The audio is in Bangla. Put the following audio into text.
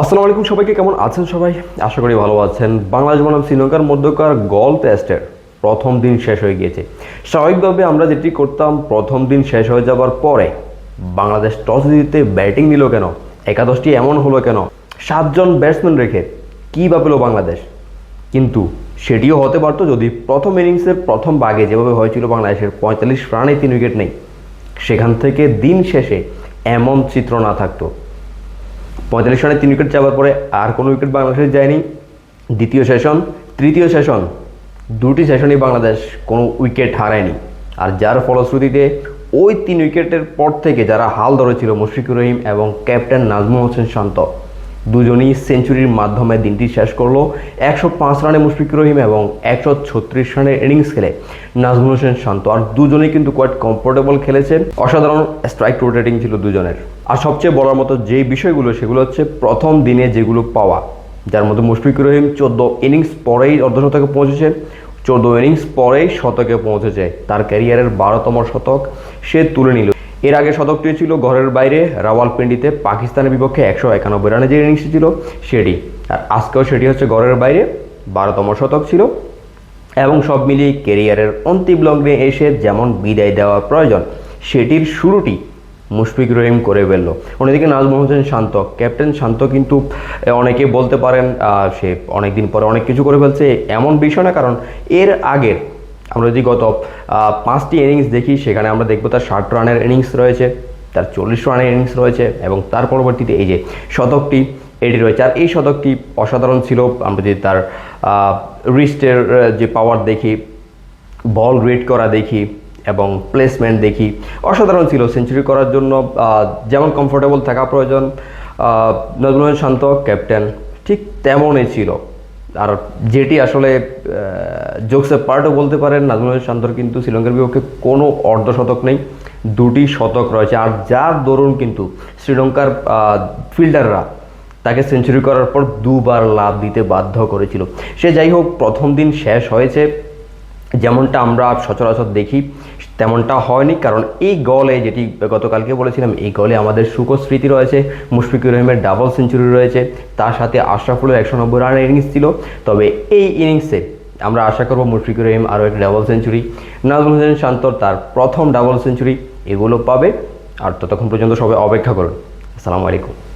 আসসালামু আলাইকুম সবাইকে, কেমন আছেন সবাই? আশা করি ভালো আছেন। বাংলাদেশ বনাম শ্রীলঙ্কার মধ্যকার গল টেস্টের প্রথম দিন শেষ হয়ে গিয়েছে। স্বাভাবিকভাবে আমরা যেটি করতাম, প্রথম দিন শেষ হয়ে যাবার পরে বাংলাদেশ টস জিতে ব্যাটিং নিল কেন? একাদশটি এমন হলো কেন? সাতজন ব্যাটসম্যান রেখে কী পেল বাংলাদেশ? কিন্তু সেটিও হতে পারতো যদি প্রথম ইনিংসের প্রথম বাগে যেভাবে হয়েছিল বাংলাদেশের পঁয়তাল্লিশ রানে তিন উইকেট নেই, সেখান থেকে দিন শেষে এমন চিত্র না থাকতো। পঁয়তাল্লিশ রানে তিন উইকেট যাওয়ার পরে আর কোনো উইকেট বাংলাদেশের যায়নি। দ্বিতীয় সেশন, তৃতীয় সেশন, দুটি সেশনই বাংলাদেশ কোনো উইকেট হারায়নি। আর যার ফলশ্রুতিতে ওই তিন উইকেটের পর থেকে যারা হাল ধরেছিল মুশফিকুর রহিম এবং ক্যাপ্টেন নাজমুল হোসেন শান্ত দুজনই সেঞ্চুরির মাধ্যমে দিনটি শেষ করল। একশো পাঁচ রানে মুশফিকুর রহিম এবং একশো ছত্রিশ রানের ইনিংস খেলে নাজমুল হোসেন শান্ত। আর দুজনেই কিন্তু কোয়াইট কমফোর্টেবল খেলেছে। অসাধারণ স্ট্রাইক রোটেটিং ছিল দুজনের। আর সবচেয়ে বলার মতো যেই বিষয়গুলো, সেগুলো হচ্ছে প্রথম দিনে যেগুলো পাওয়া, যার মধ্যে মুশফিকুর রহিম চোদ্দ ইনিংস পরেই অর্ধশতকে পৌঁছেছে। চোদ্দ ইনিংস পরেই শতকে পৌঁছেছে। তার ক্যারিয়ারের বারোতম শতক সে তুলে নিল। এর আগে শতকটি ছিল ঘরের বাইরে, রাওয়ালপিন্ডিতে পাকিস্তানের বিপক্ষে একশো একানব্বই রানে যে ইনিংসটি ছিল সেটি। আর আজকেও সেটি হচ্ছে ঘরের বাইরে, বারোতম শতক ছিল। এবং সব মিলিয়ে কেরিয়ারের অন্তিম লগ্নে এসে যেমন বিদায় দেওয়া প্রয়োজন, সেটির শুরুটি মুশফিক রহিম করে ফেলল। অন্যদিকে নাজমুল হোসেন শান্ত, ক্যাপ্টেন শান্ত কিন্তু অনেকে বলতে পারেন সে অনেক দিন পরে অনেক কিছু করে ফেলছে, এমন বিষয় না, কারণ এর আগের আমরা যদি গত পাঁচটি ইনিংস দেখি, সেখানে আমরা দেখব তার ষাট রানের ইনিংস রয়েছে, তার চল্লিশ রানের ইনিংস রয়েছে, এবং তার পরবর্তীতে এই যে শতকটি এটি রয়েছে। আর এই শতকটি অসাধারণ ছিল, আমরা যদি তার রিস্টের যে পাওয়ার দেখি বল রেড করা দেখি, এবং প্লেসমেন্ট দেখি, অসাধারণ ছিল সেঞ্চুরি করার জন্য যেমন কমফোর্টেবল থাকা প্রয়োজন নজরুল শান্ত ক্যাপ্টেন ঠিক তেমনই ছিল। আর যেটি আসলে জোকসের পার্টও বলতে পারেন, নাজমুল শান্তর কিন্তু শ্রীলঙ্কার বিপক্ষে কোনো অর্ধশতক নেই, দুটি শতক রয়েছে। আর যার দরুন কিন্তু শ্রীলঙ্কার ফিল্ডাররা তাকে সেঞ্চুরি করার পর দুবার লাভ দিতে বাধ্য করেছিল। সে যাই হোক, প্রথম দিন শেষ হয়েছে। যেমনটা আমরা সচরাচর দেখি, তেমনটা হয়নি। কারণ এই গলে যেটি গতকালকে বলেছিলাম, এই গলে আমাদের স্মৃতি রয়েছে, মুশফিকুর রহিমের ডাবল সেঞ্চুরি রয়েছে, তার সাথে আশরাফুলের একশো নব্বই রানের ইনিংস ছিল। তবে এই ইনিংসে আমরা আশা করব মুশফিকুর রহিম আরও একটি ডাবল সেঞ্চুরি নাজমুল হোসেন শান্তর তার প্রথম ডাবল সেঞ্চুরি এগুলো পাবে। আর ততক্ষণ পর্যন্ত সবাই অপেক্ষা করুন। আসসালামু আলাইকুম।